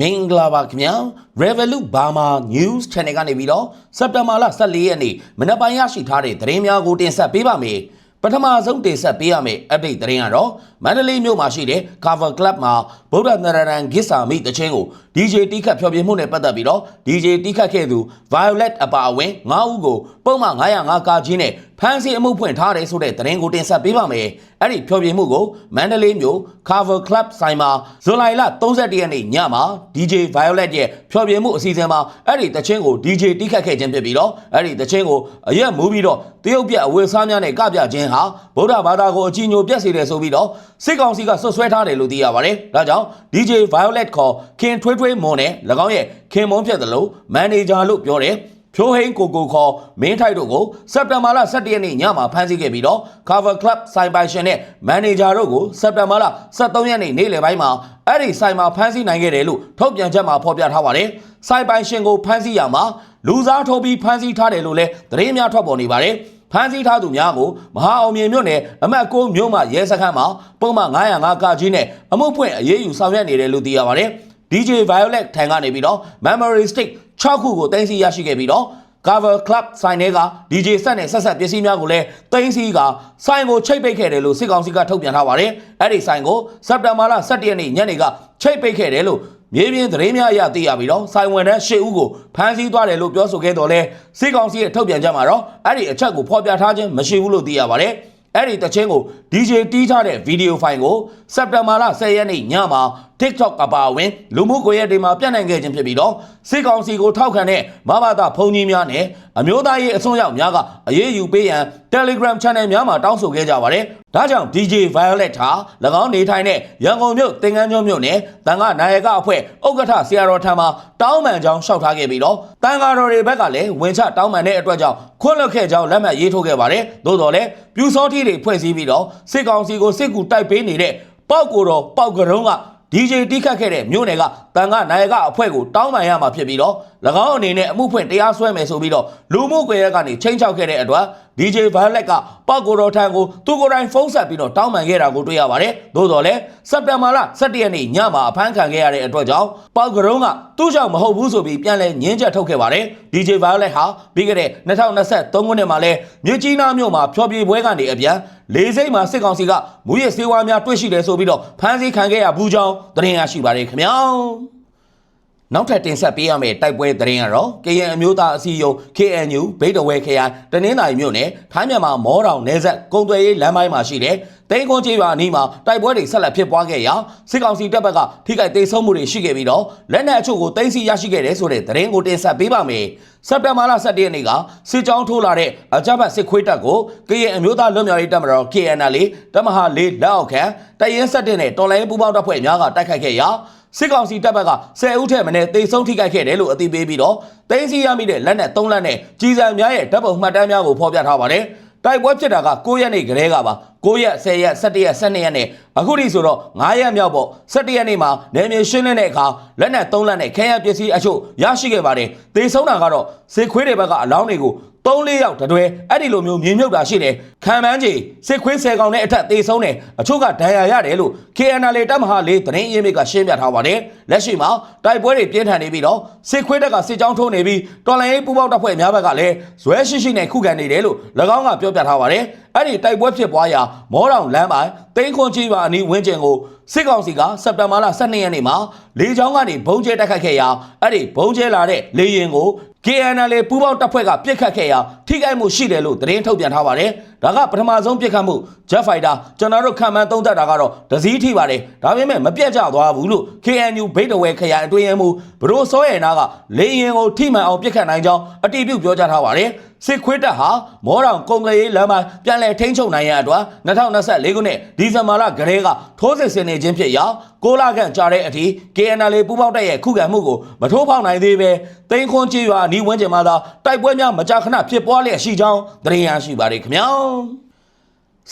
မင်္ဂလာပါခင်ဗျာ Revolut Burma News Channel ကနေပြီးတော့စက်တင်ဘာလ14ရက်နေ့မနက်ပိုင်းရရှိထားတဲ့သတင်းများကိုတင်ဆက်ပေးပါမယ်ပထမဆုံးတင်ဆက်ပေးရမယ့် update သတင်းကတော့မန္တလေးမြို့မှာရှိတဲ့ Cover Club မှာဗုဒ္ဓနရဏန်ဂစ္ဆာမိတချင်းကို DJ တီးခတ်ဖျော်ဖြေမှုနဲ့ပတ်သက်ပြီးတော့ DJ တီးခတ်ခဲ့သူ Violet အပါအဝင်9ဦးကိုပုံမှန်905ကာကြီးနဲ့ ဖမ်းဆီးအမှုဖွင့်ထားတယ်ဆိုတဲ့သတင်းကိုတင်ဆက်ပေးပါမယ်အဲ့ဒီဖျော်ဖြေမှုကိုမန္တလေးမြို့ Cover Club ဆိုင်မှာဇွန်လလ31ရက်နေ့ညမှာ DJ Violet ရဲ့ဖျော်ဖြေမှုအစီအစဉ်မှာအဲ့ဒီတချင်းကို DJ တီးခတ်ခဲ့ခြင်းဖြစ်ပြီးတော့အဲ့ဒီတချင်းကိုအရက်မူးပြီးတော့တရုတ်ပြအဝေစားများနဲ့ကပြခြင်းဟာဗုဒ္ဓဘာသာကိုအကြီးညိုပြက်စေတယ်ဆိုပြီးတော့စစ်ကောင်စီကဆွတ်ဆွဲထားတယ်လို့သိရပါတယ်ဒါကြောင့် DJ Violet ခေါ်ခင်ထွေးထွေးမွန်နဲ့၎င်းရဲ့ခင်မွန်ဖြစ်တယ်လို့မန်နေဂျာလို့ပြောတယ် ဖြိုးဟိန်းကိုကိုခေါ်မင်းထိုက်တို့ကိုစက်တင်ဘာလ17ရက်နေ့ညမှာဖမ်းဆီးခဲ့ပြီးတော့ Cover Club ဆိုင်ပိုင်ရှင်နဲ့မန်နေဂျာတို့ကိုစက်တင်ဘာလ23ရက်နေ့နေ့လယ်ပိုင်းမှာအဲ့ဒီဆိုင်မှာဖမ်းဆီးနိုင်ခဲ့တယ်လို့ထုတ်ပြန်ချက်မှာဖော်ပြထားပါတယ်။ဆိုင်ပိုင်ရှင်ကိုဖမ်းဆီးရမှာလူစားထိုးပြီးဖမ်းဆီးထားတယ်လို့လည်းသတင်းများထွက်ပေါ်နေပါတယ်။ဖမ်းဆီးထားသူများကိုမဟာအောင်မြင်မြို့နယ်အမတ်ကိုမြို့မှာရဲစခန်းမှာပုံမှန်905ကကြီးနဲ့အမှုဖွင့်အရေးယူဆောင်ရွက်နေတယ်လို့သိရပါတယ်။ DJ Violet ထံကနေပြီးတော့ Memory Stick 6ခုကိုတင်စီရရှိခဲ့ပြီးတော့ Cover Club ဆိုင်တွေက DJ ဆက်နဲ့ဆက်ဆက်ပစ္စည်းများကိုလည်းတင်စီကဆိုင်ကိုချိတ်ပိတ်ခဲ့တယ်လို့စစ်ကောင်စီကထုတ်ပြန်ထားပါတယ်။အဲ့ဒီဆိုင်ကိုစက်တင်ဘာလ17ရက်နေ့ညနေကချိတ်ပိတ်ခဲ့တယ်လို့မြေပြင်သတင်းများအရသိရပြီးတော့ဆိုင်ဝင်တဲ့ရှစ်ဦးကိုဖမ်းဆီးသွားတယ်လို့ပြောဆိုခဲ့တော်လဲစစ်ကောင်စီရဲ့ထုတ်ပြန်ချက်မှာတော့အဲ့ဒီအချက်ကိုဖော်ပြထားခြင်းမရှိဘူးလို့သိရပါတယ်။အဲ့ဒီတချင်းကို DJ တီးထားတဲ့ဗီဒီယိုဖိုင်ကို စက်တင်ဘာလ10ရက်နေ့ညမှာ TikTok အပါအဝင်လူမှုကွန်ရက်တွေမှာပြန့်နှံ့ခဲ့ခြင်းဖြစ်ပြီးတော့စစ်ကောင်စီကိုထောက်ခံတဲ့မဘာသာဖုန်ကြီးများနဲ့အမျိုးသားရေးအစွန်းရောက်များကအရေးယူပေးရန် Telegram Channel များမှာတောင်းဆိုခဲ့ကြပါတယ်။ဒါကြောင့် DJ Violet ဟာ၎င်းနေထိုင်တဲ့ရန်ကုန်မြို့သင်္ကန်းကျွန်းမြို့နယ်တန်ခါနာယကအဖွဲ့ဥက္ကဋ္ဌဆရာတော်ထံမှာတောင်းပန်ကြောင်းလျှောက်ထားခဲ့ပြီးတော့တန်ခါတော်တွေဘက်ကလည်းဝင်ချတောင်းပန်တဲ့အတွက်ကြောင့်ခွင့်လွှတ်ခဲ့ကြောင်းလက်မှတ်ရေးထိုးခဲ့ပါတယ်။သို့တော်လည်းပြူစောတိတွေဖွဲ့စည်းပြီးတော့စစ်ကောင်စီကိုစစ်ကူတိုက်ပေးနေတဲ့ ပေါက်ကိုတော်ပေါက်ကရုံးက DJ တိခတ်ခဲ့တဲ့မြို့နယ်ကတန်ခါနာယကအဖွဲ့ကိုတောင်းပန်ရမှာဖြစ်ပြီးတော့၎င်းအနေနဲ့အမှုဖွင့်တရားစွဲမယ်ဆိုပြီးတော့လူမှုကွန်ရက်ကနေချိန်ချောက်ခဲ့တဲ့အတွက် DJ Violet ကပောက်ကိုတော်ထံကိုသူကိုယ်တိုင်ဖုန်းဆက်ပြီးတော့တောင်းပန်ခဲ့တာကိုတွေ့ရပါတယ်။သို့တော်လည်းစက်တင်ဘာလ17ရက်နေ့ညမှာအဖမ်းခံခဲ့ရတဲ့အတွက်ကြောင့်ပောက်ကရုံးကသူ့ကြောင့်မဟုတ်ဘူးဆိုပြီးပြန်လဲညင်းချက်ထုတ်ခဲ့ပါတယ်။ DJ Violet ဟာပြီးခဲ့တဲ့2023ခုနှစ်မှာလဲမြစ်ကြီးနားမြို့မှာဖျော်ဖြေပွဲကနေအပြန်လေးစိတ်မှာစစ်ကောင်စီကမူရစ်စေဝါများတွေ့ရှိတယ်ဆိုပြီးတော့ဖမ်းဆီးခံခဲ့ရဘူးကြောင်းသတင်းရရှိပါတယ်ခင်ဗျာ။ နောက်ထပ်တင်ဆက်ပေးရမယ့်တိုက်ပွဲသတင်းကတော့ KN အမျိုးသားအစည်းအရုံး KNU ဗိတ်တဝဲခရိုင်တနင်္သာရီမြို့နယ်ထိုင်းမြန်မာမောတောင်နယ်စပ်ကုံသွယ်ရေးလမ်းပိုင်းမှာရှိတဲ့တိန်ခွန်ကျေးရွာအနီးမှာတိုက်ပွဲတွေဆက်လက်ဖြစ်ပွားခဲ့ရာစစ်ကောင်စီတပ်ဘက်ကထိခိုက်ဒေဆုံးမှုတွေရှိခဲ့ပြီးတော့လက်နက်အချို့ကိုတင်စီရရှိခဲ့တယ်ဆိုတဲ့သတင်းကိုတင်ဆက်ပေးပါမယ်။စက်တင်ဘာလ17ရက်နေ့ကစစ်ကြောင်းထိုးလာတဲ့အကြမ်းဖက်စစ်ခွေးတပ်ကို KN အမျိုးသားလွတ်မြောက်ရေးတပ်မတော် KNL တပ်မဟာ၄လက်အောက်ခံတရင်ဆက်တဲ့နဲ့တော်လိုင်းပူးပေါင်းတပ်ဖွဲ့များကတိုက်ခိုက်ခဲ့ရာ စစ်ကောင်စီတပ်ဘက်က10ဦးထက်မနည်းတေဆုံးထိခိုက်ခဲ့တယ်လို့အသိပေးပြီးတော့တင်းစီရမိတဲ့လက်နက်3လက်နဲ့ကြီးစံများရဲ့ဓာတ်ပုံမှတ်တမ်းများကိုဖော်ပြထားပါတယ်။တိုက်ပွဲဖြစ်တာက9ရက်နေ့ကလေးကပါ9ရက်10ရက်17ရက်12ရက်နဲ့အခုထိဆိုတော့9ရက်မြောက်ပေါ့17ရက်နေ့မှာနယ်မြေရှင်းလင်းတဲ့အခါလက်နက်3လက်နဲ့ခဲယမ်းပစ္စည်းအချို့ရရှိခဲ့ပါတယ်။တေဆုံးတာကတော့စစ်ခွေးတွေဘက်ကအလောင်းတွေကို 3လေးယောက်တတွဲအဲ့ဒီလိုမျိုးမြင်မြုပ်တာရှိတယ်ခံမှန်းကြီးစစ်ခွေး10ကောင်နဲ့အထက်သေဆုံးတယ်အချို့ကဒဏ်ရာရတယ်လို့ KNL တပ်မဟာလေးသတင်းရင်းမြစ်ကရှင်းပြထားပါတယ်လက်ရှိမှာတိုက်ပွဲတွေပြင်းထန်နေပြီးတော့စစ်ခွေးတပ်ကစစ်ကြောင်းထိုးနေပြီးတော်လိုင်းရေးပူပေါက်တပ်ဖွဲ့များဘက်ကလည်းဇွဲရှိရှိနဲ့ခုခံနေတယ်လို့၎င်းကပြောပြထားပါတယ်အဲ့ဒီတိုက်ပွဲဖြစ်ပွားရာမောတောင်လမ်းပိုင်းတိန်ခွန်ကြီးပါအနီးဝင်းကျင်ကိုစစ်ကောင်စီကစက်တင်ဘာလ12ရက်နေ့မှာလေကြောင်းကနေဘုံကျဲတိုက်ခိုက်ခဲ့ရာအဲ့ဒီဘုံကျဲလာတဲ့လေရင်ကို KNL ပူးပေါင်းတပ်ဖွဲ့ကပြစ်ခတ်ခဲ့ရာထိခိုက်မှုရှိတယ်လို့သတင်းထုတ်ပြန်ထားပါတယ်။ ဒါကပထမဆုံးပြစ်ခတ်မှု Jet Fighter ကျွန်တော်တို့ခံမှန်းသုံးသပ်တာကတော့ဒစည်းထိပါတယ်။ဒါပေမဲ့မပြတ်ကျသွားဘူးလို့ KNU ဘိတ်တဝဲခရိုင်အတွင်းရေးမှူးဘရိုစောရဲနာကလေရင်ကိုထိမှန်အောင်ပြစ်ခတ်နိုင်ကြောင်းအတည်ပြုပြောကြားထားပါတယ်။စစ်ခွေးတပ်ဟာမောတောင်ကုံကလေးလမ်းမှာပြန်လည်ထိန်းချုပ်နိုင်ရန်အတွက်2024ခုနှစ်ဒီဇင်ဘာလကလေးကထိုးစစ်ဆင်နေခြင်းဖြစ်ရာကိုလာခန့်ကြားတဲ့အထိ KNL ပူးပေါင်းတပ်ရဲ့ခုခံမှုကိုမထိုးဖောက်နိုင်သေးပဲတိန်ခွန်ချီရွာနီးဝန်းကျင်မှာသာတိုက်ပွဲများမကြာခဏဖြစ်ပွားလျက်ရှိကြောင်းသတင်းရရှိပါရခင်ဗျာ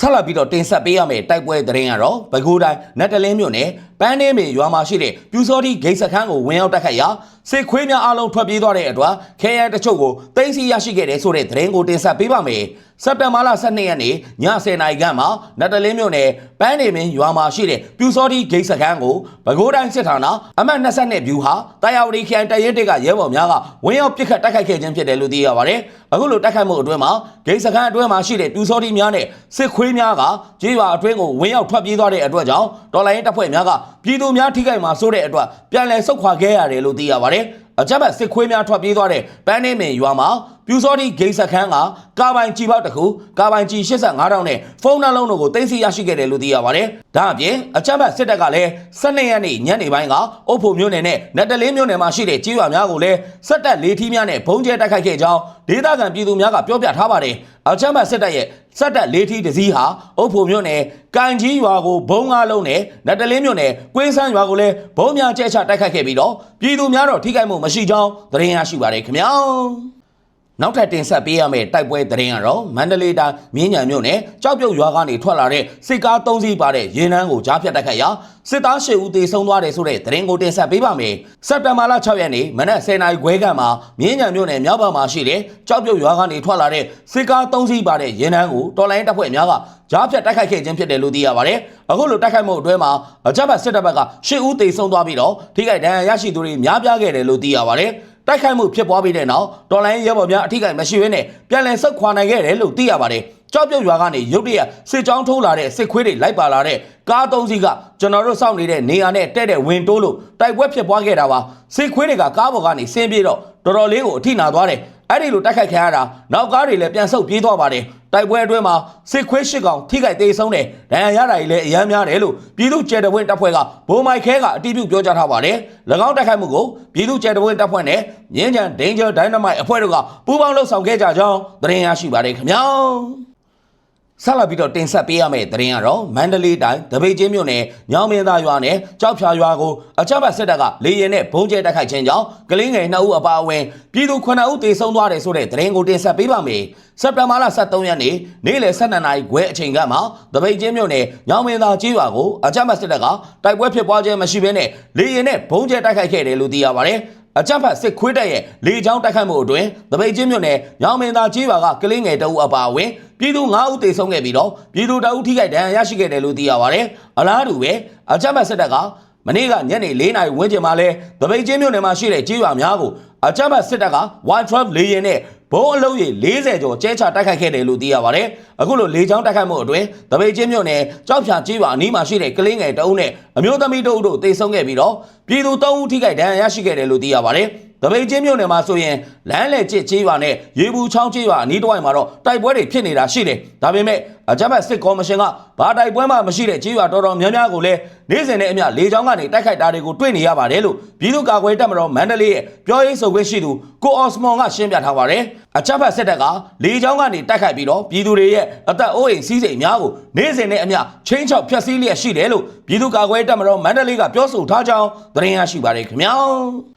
ဆက်လက်ပြီးတော့တင်ဆက်ပေးရမယ့်တိုက်ပွဲသတင်းကတော့ပဲခူးတိုင်းနတ်တလင်းမြို့နယ်ပန်းနေမင်ရွာမှာရှိတဲ့ပြူစောတိဂိတ်စခန်းကိုဝင်ရောက်တိုက်ခတ်ရာစစ်ခွေးများအလုံးထွက်ပြေးသွားတဲ့အတွက်ခဲရန်တချို့ကိုတင်းစီရရှိခဲ့တဲ့ဆိုတဲ့သတင်းကိုတင်ဆက်ပေးပါမယ်။စက်တင်ဘာလ12ရက်နေ့ည10:00နာရီခန့်မှာနတ်တလင်းမြို့နယ်ပန်းနေမင်ရွာမှာရှိတဲ့ပြူစောတိဂိတ်စခန်းကိုပဲခူးတိုင်းစစ်ဌာနအမှတ်22ဗျူဟာတာယာဝတီခရိုင်တရဲတက်ကရဲဘော်များကဝင်ရောက်ပစ်ခတ်တိုက်ခိုက်ခဲ့ခြင်းဖြစ်တယ်လို့သိရပါတယ်။အခုလိုတိုက်ခိုက်မှုအတွင်းမှာဂိတ်စခန်းအတွင်းမှာရှိတဲ့ပြူစောတိများနဲ့စစ်ခွေးများကကြေးရွာအတွင်းကိုဝင်ရောက်ထွက်ပြေးသွားတဲ့အတွက်ကြောင့်တော်လိုင်းတပ်ဖွဲ့များကပြည်သူများထိခိုက်မှာစိုးတဲ့အတွက်ပြန်လည်ဆုတ်ခွာခဲ့ရတယ်လို့သိရပါတယ်။အကြမ်းဖက်စစ်ခွေးများထွက်ပြေးသွားတဲ့ပန်းနေမင်ရွာမှာပြူစောတိဂိတ်စခန်းကကာပိုင်ကြီးပေါက်တစ်ခုကာပိုင်ကြီး85တောင်နဲ့ဖုန်းနှလုံးတို့ကိုတင်စီရရှိခဲ့တယ်လို့သိရပါတယ်။ဒါအပြင်အကြမ်းဖက်စစ်တပ်ကလည်း12ရက်နေ့ညနေပိုင်းကအုပ်ဖို့မြို့နယ်နဲ့နတ်တလင်းမြို့နယ်မှာရှိတဲ့ကြေးရွာများကိုလည်းစက်တပ်လေးထီးများနဲ့ဘုံကျဲတိုက်ခိုက်ခဲ့ကြောင်းဒေသခံပြည်သူများကပြောပြထားပါတယ်။အကြမ်းဖက်စစ်တပ်ရဲ့ စက်တပ်လေးထီးတစ်စီးဟာအုပ်ဖို့မြို့နယ်ကန်ကြီးရွာကိုဘုံငါလုံးနဲ့နတ်တလင်းမြို့နယ်ကွင်းဆန်းရွာကိုလည်းဘုံများကျဲချတိုက်ခိုက်ခဲ့ပြီးတော့ပြည်သူများတော့ထိခိုက်မှုမရှိကြောင်းသတင်းရရှိပါတယ်ခင်ဗျာ။ နောက်ထပ်တင်ဆက်ပေးရမယ့်တိုက်ပွဲသတင်းကတော့မန္တလေးတိုင်းမြင်းညံမြို့နယ်ကြောက်ပြုတ်ရွာကနေထွက်လာတဲ့စစ်ကား၃စီးပါတဲ့ရင်နှန်းကိုကြားဖြတ်တိုက်ခိုက်ရာစစ်သား၈ဦးသေဆုံးသွားတယ်ဆိုတဲ့သတင်းကိုတင်ဆက်ပေးပါမယ်။စက်တင်ဘာလ6ရက်နေ့မနက်10:00နာရီခွဲခန့်မှာမြင်းညံမြို့နယ်မြောက်ဘက်မှာရှိတဲ့ကြောက်ပြုတ်ရွာကနေထွက်လာတဲ့စစ်ကား၃စီးပါတဲ့ရင်နှန်းကိုတော်လိုင်းတပ်ဖွဲ့များကကြားဖြတ်တိုက်ခိုက်ခဲ့ခြင်းဖြစ်တယ်လို့သိရပါတယ်။အခုလိုတိုက်ခိုက်မှုအတွင်းမှာအကြမ်းဖက်စစ်တပ်ဘက်က၈ဦးသေဆုံးသွားပြီးတော့ထိခိုက်ဒဏ်ရာရရှိသူတွေများပြားခဲ့တယ်လို့သိရပါတယ်။ တိုက်ခိုက်မှုဖြစ်ပွားပြီးတဲ့နောက်တော်လိုင်းရဲဘော်များအထိကိမရှိဘဲနဲ့ပြန်လည်ဆုတ်ခွာနိုင်ခဲ့တယ်လို့သိရပါတယ်။ကြောက်ပြုတ်ရွာကနေရုတ်တရက်စစ်ကြောင်းထိုးလာတဲ့စစ်ခွေးတွေလိုက်ပါလာတဲ့ကားသုံးစီးကကျွန်တော်တို့စောင့်နေတဲ့နေရာနဲ့တဲ့တဲ့ဝင်တိုးလို့တိုက်ပွဲဖြစ်ပွားခဲ့တာပါ။စစ်ခွေးတွေကကားပေါ်ကနေဆင်းပြေးတော့တော်တော်လေးကိုအထိနာသွားတယ်။အဲ့ဒီလိုတိုက်ခိုက်ခံရတာနောက်ကားတွေလည်းပြန်ဆုတ်ပြေးသွားပါတယ်။တိုက်ပွဲအတွင်းမှာစစ်ခွေးရှစ်ကောင်ထိခိုက်သေးဆုံးတယ်။ဒဏ်ရာရတာကြီးလည်းအများများတယ်လို့ပြည်သူ့ကျဲတဝင်းတပ်ဖွဲ့ကဘိုးမိုက်ခဲကအတည်ပြုပြောကြားထားပါတယ်။၎င်းတိုက်ခိုက်မှုကိုပြည်သူ့ကျဲတဝင်းတပ်ဖွဲ့နဲ့မြင်းကြံ Danger Dynamite အဖွဲ့တို့ကပူးပေါင်းလှုပ်ဆောင်ခဲ့ကြကြောင်းသတင်းရရှိပါတယ်ခင်ဗျာ။ ဆက်လက်ပြီးတော့တင်ဆက်ပေးရမယ့်သတင်းကတော့မန္တလေးတိုင်းတပိတ်ချင်းမြို့နယ်ညောင်မင်းသားရွာနဲ့ကြောက်ဖြာရွာကိုအကြမ်းဖက်စစ်တပ်ကလေရင်နဲ့ဘုံကျဲတိုက်ခိုက်ခြင်းကြောင့်ကလေးငယ်2ဦးအပါအဝင်ပြည်သူ9ဦးသေဆုံးသွားတယ်ဆိုတဲ့သတင်းကိုတင်ဆက်ပေးပါမယ်။စက်တင်ဘာလ23ရက်နေ့နေ့လယ်12နာရီခွဲအချိန်ကမှတပိတ်ချင်းမြို့နယ်ညောင်မင်းသားကြီးရွာကိုအကြမ်းဖက်စစ်တပ်ကတိုက်ပွဲဖြစ်ပွားခြင်းမရှိဘဲနဲ့လေရင်နဲ့ဘုံကျဲတိုက်ခိုက်ခဲ့တယ်လို့သိရပါတယ်။ အကြမ်းဖက်စစ်ခွေးတပ်ရဲ့လေကြောင်းတိုက်ခိုက်မှုအတွင်းတပိတ်ချင်းမြို့နယ်ညောင်မင်းသားကြီးရွာကကလေးငယ်2ဦးအပါအဝင်ပြည်သူ9ဦးသေဆုံးခဲ့ပြီးတော့ပြည်သူ2ဦးထိခိုက်ဒဏ်ရာရရှိခဲ့တယ်လို့သိရပါတယ်။အလားတူပဲအကြမ်းဖက်စစ်တပ်ကမနေ့ကညနေ4နာရီဝန်းကျင်မှာလဲတပိတ်ချင်းမြို့နယ်မှာရှိတဲ့ကြေးရွာများကိုအကြမ်းဖက်စစ်တပ်က112 လေယာဉ်နဲ့ ဘုံအလုံးရေ40ကျော်ကျဲချတိုက်ခိုက်ခဲ့တယ်လို့သိရပါတယ်။အခုလိုလေကြောင်းတိုက်ခိုက်မှုအတွင်းတပိတ်ချင်းမြို့နယ်ကြောက်ဖြာကြေးရွာအနီးမှာရှိတဲ့ကလေးငယ်တအုပ်နဲ့အမျိုးသမီးတအုပ်တို့သေဆုံးခဲ့ပြီးတော့ပြည်သူ3ဦးထိခိုက်ဒဏ်ရာရရှိခဲ့တယ်လို့သိရပါတယ်။ တပိတ်ချင်းမြို့နယ်မှာဆိုရင်လမ်းလေကျစ်ကြေးရွာနဲ့ရေဘူးချောင်းကြေးရွာအနီးတစ်ဝိုက်မှာတော့တိုက်ပွဲတွေဖြစ်နေတာရှိတယ်။ဒါပေမဲ့အကြမ်းဖက်စစ်ကော်မရှင်ကဘာတိုက်ပွဲမှမရှိတဲ့ကြေးရွာတော်တော်များများကိုလည်းနေ့စဉ်နဲ့အမျှလေကြောင်းကနေတိုက်ခိုက်တာတွေကိုတွေ့နေရပါတယ်လို့ပြည်သူ့ကာကွယ်တပ်မတော်မန္တလေးရဲ့ပြောရေးဆိုခွင့်ရှိသူကိုအော်စမွန်ကရှင်းပြထားပါတယ်။အကြမ်းဖက်စစ်တပ်ကလေကြောင်းကနေတိုက်ခိုက်ပြီးတော့ပြည်သူတွေရဲ့အသက်အိုးအိမ်စီးစိမ်များကိုနေ့စဉ်နဲ့အမျှချင်းချောက်ဖျက်ဆီးလျက်ရှိတယ်လို့ပြည်သူ့ကာကွယ်တပ်မတော်မန္တလေးကပြောဆိုထားကြောင်းသတင်းရရှိပါတယ်ခင်ဗျာ။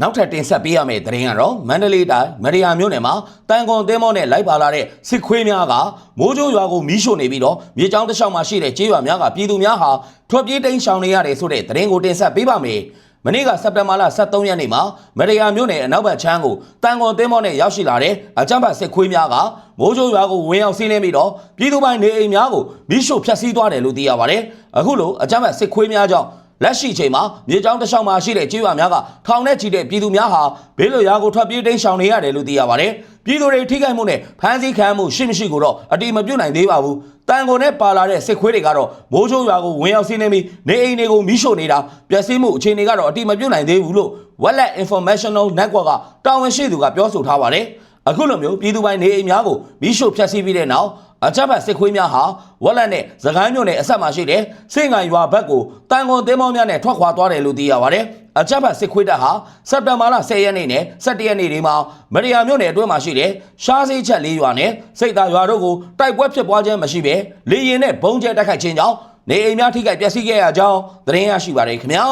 နောက်ထပ်တင်ဆက်ပေးရမယ့်သတင်းကတော့မန္တလေးတိုင်းမရိယာမြို့နယ်မှာတန်ခွန်သင်းမောနဲ့လိုက်ပါလာတဲ့စစ်ခွေးများကမိုးကြိုးရွာကိုမီးရှို့နေပြီးတော့မြေကြောင်းတစ်လျှောက်မှာရှိတဲ့ကျေးရွာများကပြည်သူများဟာထွက်ပြေးတိမ်းရှောင်နေရတယ်ဆိုတဲ့သတင်းကိုတင်ဆက်ပေးပါမယ်။မနေ့ကစက်တင်ဘာလ23ရက်နေ့မှာမရိယာမြို့နယ်အနောက်ဘက်ချမ်းကိုတန်ခွန်သင်းမောနဲ့ရောက်ရှိလာတဲ့အကြမ်းဖက်စစ်ခွေးများကမိုးကြိုးရွာကိုဝင်ရောက်စီးနင်းပြီးတော့ပြည်သူပိုင်းနေအိမ်များကိုမီးရှို့ဖျက်ဆီးသွားတယ်လို့သိရပါတယ်။အခုလိုအကြမ်းဖက်စစ်ခွေးများကြောင့် လက်ရှိချိန်မှာမြေကြောင်းတစ်လျှောက်မှာရှိတဲ့ကြေးရွာများကထောင်နဲ့ချီတဲ့ပြည်သူများဟာဘေးလွတ်ရာကိုထွက်ပြေးတိမ်းရှောင်နေရတယ်လို့သိရပါတယ်။ပြည်သူတွေထိခိုက်မှုနဲ့ဖမ်းဆီးခံမှုရှိမရှိကိုတော့အတိမပြုတ်နိုင်သေးပါဘူး။တန်ကုန်နဲ့ပါလာတဲ့စစ်ခွေးတွေကတော့မိုးချိုးရွာကိုဝင်ရောက်စီးနှင်းပြီးနေအိမ်တွေကိုမီးရှို့နေတာပျက်စီးမှုအခြေအနေကတော့အတိမပြုတ်နိုင်သေးဘူးလို့ Wallet Informational Network ကတာဝန်ရှိသူကပြောဆိုထားပါတယ်။အခုလိုမျိုးပြည်သူပိုင်းနေအိမ်များကိုမီးရှို့ဖျက်ဆီးပြီးတဲ့နောက် အကြမ်းဖက်စစ်ခွေးများဟာဝက်လက်နဲ့သကိုင်းမြို့နယ်အဆက်မှာရှိတဲ့စင်ကန်ရွာဘက်ကိုတန်ခွန်သင်းမောင်းများနဲ့ထွက်ခွာသွားတယ်လို့သိရပါတယ်။အကြမ်းဖက်စစ်ခွေးတပ်ဟာစက်တင်ဘာလ10ရက်နေ့နဲ့17ရက်နေ့တွေမှာမရိယာမြို့နယ်အတွင်းမှာရှိတဲ့ရှားစိတ်ချက်လေးရွာနဲ့စိတ်သားရွာတို့ကိုတိုက်ပွဲဖြစ်ပွားခြင်းမရှိဘဲလေရင်နဲ့ဘုံကျဲတိုက်ခိုက်ခြင်းကြောင့်နေအိမ်များထိခိုက်ပျက်စီးခဲ့ရကြောင်းသတင်းရရှိပါတယ်ခင်ဗျာ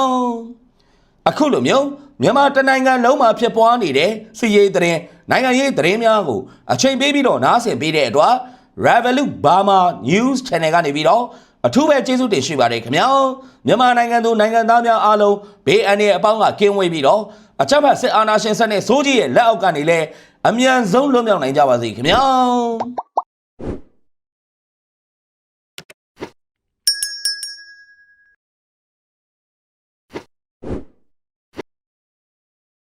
။အခုလိုမျိုးမြန်မာတနိုင်ငံလုံးမှာဖြစ်ပွားနေတဲ့စီရေးသတင်းနိုင်ငံရေးသတင်းများကိုအချိန်ပေးပြီးတော့နားဆင်ပေးတဲ့အတွက် Revolut Burma News Channel ကနေပြီးတော့အထူးပဲကျေးဇူးတင်ရှိပါတယ်ခင်ဗျာမြန်မာနိုင်ငံသူနိုင်ငံသားများအားလုံးဘေးအန္တရာယ်အပေါင်းကကင်းဝေးပြီးတော့အချက်ဖတ်စစ်အာဏာရှင်စနစ်စိုးကြီးရဲ့လက်အောက်ကနေလည်းအမြန်ဆုံးလွတ်မြောက်နိုင်ကြပါစေခင်ဗျာ